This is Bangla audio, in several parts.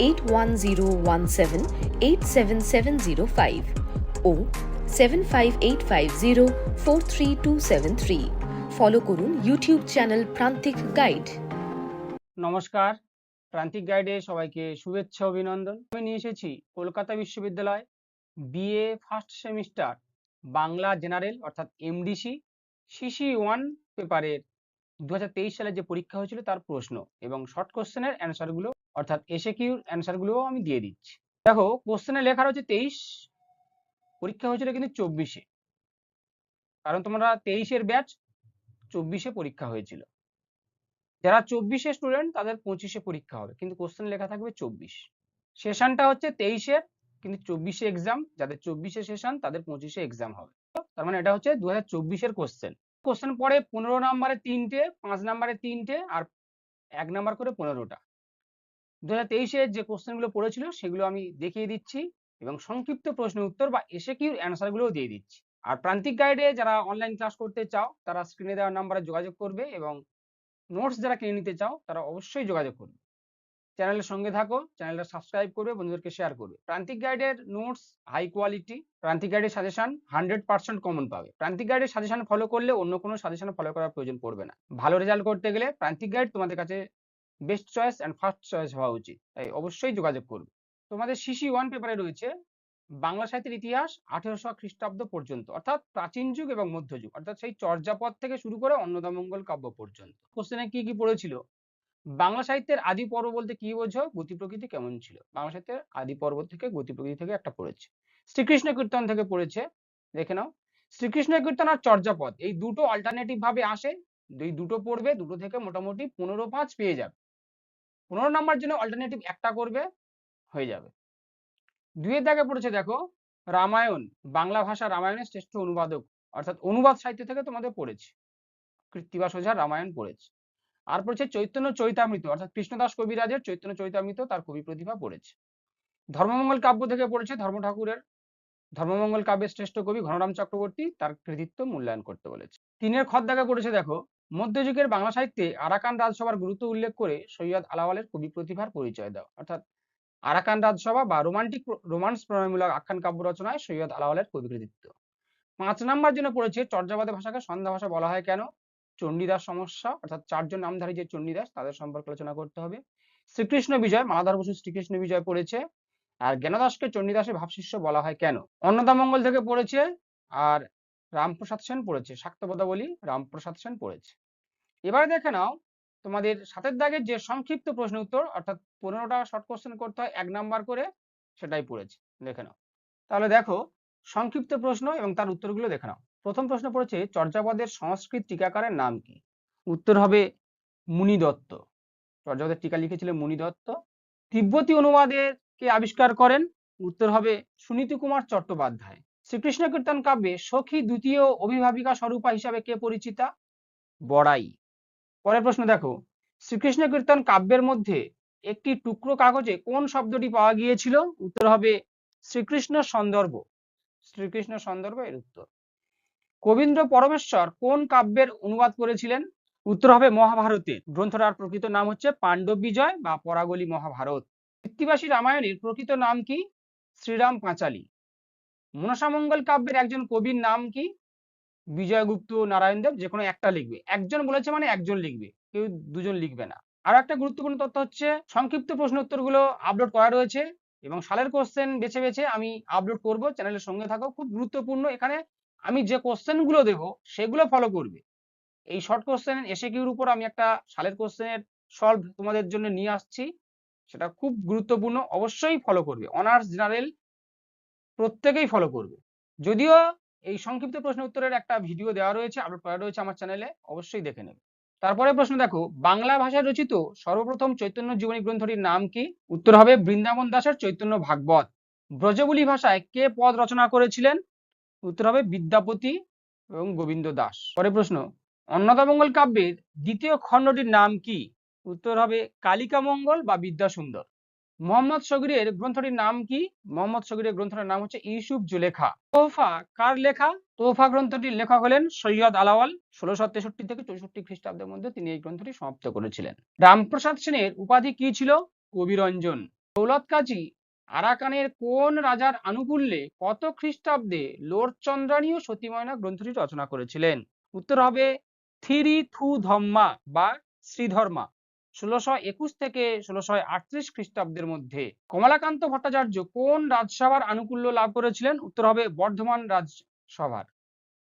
eight one zero one seven eight seven seven zero five O seven five eight five zero four three two seven three follow করুন ইউটিউব চ্যানেল প্রান্তিক গাইড নমস্কার প্রান্তিক গাইডে সবাইকে শুভেচ্ছা, অভিনন্দন। আমি নিয়ে এসেছি কলকাতা বিশ্ববিদ্যালয় BA first semester Bangla general অর্থাৎ এমডিসি সিসি ওয়ান পেপারের দু হাজার তেইশ সালে যে পরীক্ষা হয়েছিল তার প্রশ্ন এবং শর্ট কোশ্চেনের অ্যান্সারগুলো অর্থাৎ এসে কিউর অ্যান্সারগুলোও আমি দিয়ে দিচ্ছি। দেখো কোশ্চেনে লেখা রয়েছে তেইশ, পরীক্ষা হয়েছিল কিন্তু চব্বিশে। কারণ তোমরা তেইশের ব্যাচ চব্বিশে পরীক্ষা হয়েছিল। যারা চব্বিশে স্টুডেন্ট তাদের পঁচিশে পরীক্ষা হবে। কিন্তু কোশ্চেন লেখা থাকবে চব্বিশ। সেশনটা হচ্ছে তেইশের, কিন্তু চব্বিশে এক্সাম যাদের চব্বিশে সেশন তাদের পঁচিশে এক্সাম হবে। তার মানে এটা হচ্ছে দু হাজার চব্বিশের কোশ্চেন কোশ্চেন পড়ে পনেরো নাম্বারে তিনটে, পাঁচ নাম্বারে তিনটে, আর এক নাম্বার করে পনেরোটা। দু হাজার যে কোশ্চেনগুলো পড়েছিল সেগুলো আমি দেখিয়ে দিচ্ছি এবং সংক্ষিপ্ত প্রশ্নের উত্তর বা এসে কিউর অ্যান্সারগুলোও দিয়ে দিচ্ছি। আর প্রান্তিক গাইডে যারা অনলাইন ক্লাস করতে চাও, তারা স্ক্রিনে দেওয়া নাম্বারে যোগাযোগ করবে এবং নোটস যারা কিনে নিতে চাও, তারা অবশ্যই যোগাযোগ করবে। চ্যানেলের সঙ্গে থাকো চ্যানেলটা সাবস্ক্রাইব করবে, বন্ধুদেরকে শেয়ার করবে। প্রান্তিক গাইডের নোটস হাই কোয়ালিটি প্রান্তিক গাইডের সাজেশন হান্ড্রেড পার্সেন্ট কমন পাবে। প্রান্তিক গাইডের সাজেশন ফলো করলে অন্য কোনো সাজেশন ফলো করার প্রয়োজন পড়বে না। ভালো রেজাল্ট করতে গেলে প্রান্তিক গাইড তোমাদের কাছে best choice and first choice হওয়া উচিত। তাই অবশ্যই যোগাযোগ করবে তোমাদের সিসি ওয়ান পেপারে রয়েছে, বাংলা সাহিত্যের ইতিহাস আঠেরোশো খ্রিস্টাব্দ পর্যন্ত, অর্থাৎ প্রাচীন যুগ এবং মধ্যযুগ অর্থাৎ সেই চর্যাপদ থেকে শুরু করে অন্নদামঙ্গল কাব্য পর্যন্ত। কোশ্চেনে কি কি পড়েছিল? বাংলা সাহিত্যের আদি পর্ব বলতে কি বোঝো গতি প্রকৃতি কেমন ছিল? বাংলা সাহিত্যের আদি পর্ব থেকে, গতি প্রকৃতি থেকে একটা পড়েছে। শ্রীকৃষ্ণ কীর্তন থেকে পড়েছে, দেখে নাও। শ্রীকৃষ্ণ কীর্তন আর চর্যাপদ এই দুটো অল্টারনেটিভ ভাবে আসে এই দুটো পড়বে, দুটো থেকে মোটামুটি পনেরো পাঁচ পেয়ে যাবে। পনেরো নাম্বার জন্য অল্টারনেটিভ একটা করবে, হয়ে যাবে। দুইয়ের দাগে পড়েছে দেখো, রামায়ণ, বাংলা ভাষা রামায়ণের শ্রেষ্ঠ অনুবাদক, অর্থাৎ অনুবাদ সাহিত্য থেকে তোমাদের পড়েছে। কৃত্তিবাস ওঝার রামায়ণ পড়েছে। আর পড়েছে চৈতন্য চৈতামৃত, অর্থাৎ কৃষ্ণদাস কবিরাজের চৈতন্য চৈতামৃত তার কবি প্রতিভা পড়েছে। ধর্মমঙ্গল কাব্য থেকে পড়েছে ধর্ম ঠাকুরের ধর্মমঙ্গল কাব্যের শ্রেষ্ঠ কবি ঘনরাম চক্রবর্তী তার কৃতিত্ব মূল্যায়ন করতে বলেছে। তিনের খত দাগে পড়েছে দেখো মধ্যযুগের বাংলা সাহিত্যে আরাকান রাজসভার গুরুত্ব উল্লেখ করে সৈয়দ আলাওয়ালের কবি প্রতিভার পরিচয় দাও। অর্থাৎ আরাকান রাজসভা বা রোমান্টিক রোমান্স প্রণয়মূলক আখ্যান কাব্য রচনায় সৈয়দ আলাওয়ালের কবি কৃতিত্ব পাঁচ নাম্বার জন্য পড়েছে, চর্যাবাদী ভাষাকে সন্ধ্যা ভাষা বলা হয় কেন? চণ্ডীদাস সমস্যা, অর্থাৎ চারজন নামধারী যে চণ্ডীদাস, তাদের সম্পর্কে আলোচনা করতে হবে। শ্রীকৃষ্ণ বিজয় মালাধর বসু শ্রীকৃষ্ণ বিজয় পড়েছে। আর জ্ঞানদাসকে চণ্ডীদাসের ভাবশিষ্য বলা হয় কেন? অন্নদামঙ্গল থেকে পড়েছে। আর রামপ্রসাদ সেন পড়েছে শাক্তপদাবলী রামপ্রসাদ সেন পড়েছে। এবারে দেখে নাও, তোমাদের সাতের দাগের যে সংক্ষিপ্ত প্রশ্ন উত্তর, অর্থাৎ পনেরোটা শর্ট কোশ্চেন করতে হয়, এক নাম্বার করে সেটাই পড়েছে, দেখে নাও। তাহলে দেখো, সংক্ষিপ্ত প্রশ্ন এবং তার উত্তরগুলো দেখে নাও। প্রথম প্রশ্ন পড়েছে, চর্যাপদের সংস্কৃত টিকাকারের নাম কি? উত্তর হবে মুনি দত্ত। চর্যাপদের টিকা লিখেছিলেন মুনি দত্ত। তিব্বতী অনুবাদের কে আবিষ্কার করেন? উত্তর হবে সুনীতি কুমার চট্টোপাধ্যায়। শ্রীকৃষ্ণ কীর্তন কাব্যে সখী দ্বিতীয় অভিভাবিকা স্বরূপা হিসাবে কে পরিচিতা? বড়াই। পরের প্রশ্ন দেখো। শ্রীকৃষ্ণ কীর্তন কাব্যের মধ্যে একটি টুকরো কাগজে কোন শব্দটি পাওয়া গিয়েছিল? উত্তর হবে শ্রীকৃষ্ণ সন্দর্ভ। শ্রীকৃষ্ণ সন্দর্ভ এর উত্তর। কবীন্দ্র পরমেশ্বর কোন কাব্যের অনুবাদ করেছিলেন? উত্তর হবে মহাভারতের। গ্রন্থটার প্রকৃত নাম হচ্ছে পাণ্ডব বিজয় বা পরাগলি মহাভারত। কৃত্তিবাসী রামায়ণের প্রকৃত নাম কি? শ্রীরাম পাঁচালী। মনসামঙ্গল কাব্যের একজন কবির নাম কি? বিজয়গুপ্ত নারায়ণদেব যে কোনো একটা লিখবে। একজন বলেছে মানে একজন লিখবে, কেউ দুজন লিখবে না। আর একটা গুরুত্বপূর্ণ তথ্য হচ্ছে, সংক্ষিপ্ত প্রশ্ন উত্তরগুলো আপলোড করা রয়েছে এবং সালের কোশ্চেন বেছে বেছে আমি আপলোড করব চ্যানেলের সঙ্গে থাকো। খুব গুরুত্বপূর্ণ, এখানে আমি যে কোশ্চেনগুলো দেবো, সেগুলো ফলো করবে। এই শর্ট কোশ্চেন এসে কিউর উপর আমি একটা সালের কোশ্চেনের সলভ তোমাদের জন্য নিয়ে আসছি। সেটা খুব গুরুত্বপূর্ণ, অবশ্যই ফলো করবে। অনার্স জেনারেল প্রত্যেকেই ফলো করবে। যদিও এই সংক্ষিপ্ত প্রশ্ন উত্তরের একটা ভিডিও দেওয়া রয়েছে আপলোড করা রয়েছে আমার চ্যানেলে অবশ্যই দেখে নেবে। তারপরে প্রশ্ন দেখো, বাংলা ভাষায় রচিত সর্বপ্রথম চৈতন্য জীবনী গ্রন্থটির নাম কি? উত্তর হবে বৃন্দাবন দাসের চৈতন্য ভাগবত। ব্রজবুলি ভাষায় কে পদ রচনা করেছিলেন? উত্তর হবে বিদ্যাপতি এবং গোবিন্দ দাস। পরে প্রশ্ন অন্নদামঙ্গল কাব্যের দ্বিতীয় খণ্ডটির নাম কি? উত্তর হবে কালিকা মঙ্গল বা বিদ্যাসুন্দর। মোহাম্মদ শগিরের গ্রন্থটির নাম কি? মোহাম্মদ শগিরের গ্রন্থটির নাম হচ্ছে ইউসুফ জুলেখা। তোহফা কার লেখা? তোহফা গ্রন্থটির লেখক হলেন সৈয়দ আলাওয়াল। ষোলোশো তেষট্টি থেকে চৌষট্টি খ্রিস্টাব্দের মধ্যে তিনি এই গ্রন্থটি সমাপ্ত করেছিলেন। রামপ্রসাদ সেনের উপাধি কি ছিল? কবিরঞ্জন। দৌলত কাজী আরাকানের কোন রাজার আনুকূল্যে কত খ্রিস্টাব্দে লোর চন্দ্রাণী ও সতীময়না গ্রন্থটি রচনা করেছিলেন? উত্তর হবে থিরি থু ধম্মা বা শ্রীধর্মা। ষোলোশো একুশ থেকে ষোলোশো আটত্রিশ খ্রিস্টাব্দের মধ্যে কমলাকান্ত ভট্টাচার্য কোন রাজসভার আনুকূল্য লাভ করেছিলেন? উত্তর হবে বর্ধমান রাজসভার।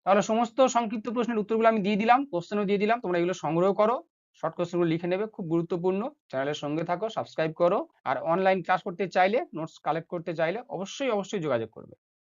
তাহলে সমস্ত সংক্ষিপ্ত প্রশ্নের উত্তরগুলো আমি দিয়ে দিলাম কোশ্চেনও দিয়ে দিলাম, তোমরা এগুলো সংগ্রহ করো শর্ট কোশ্চেনগুলো লিখে নেবে, খুব গুরুত্বপূর্ণ চ্যানেলের সঙ্গে থাকো সাবস্ক্রাইব করো, আর অনলাইন ক্লাস করতে চাইলে নোটস কালেক্ট করতে চাইলে অবশ্যই অবশ্যই যোগাযোগ করবে।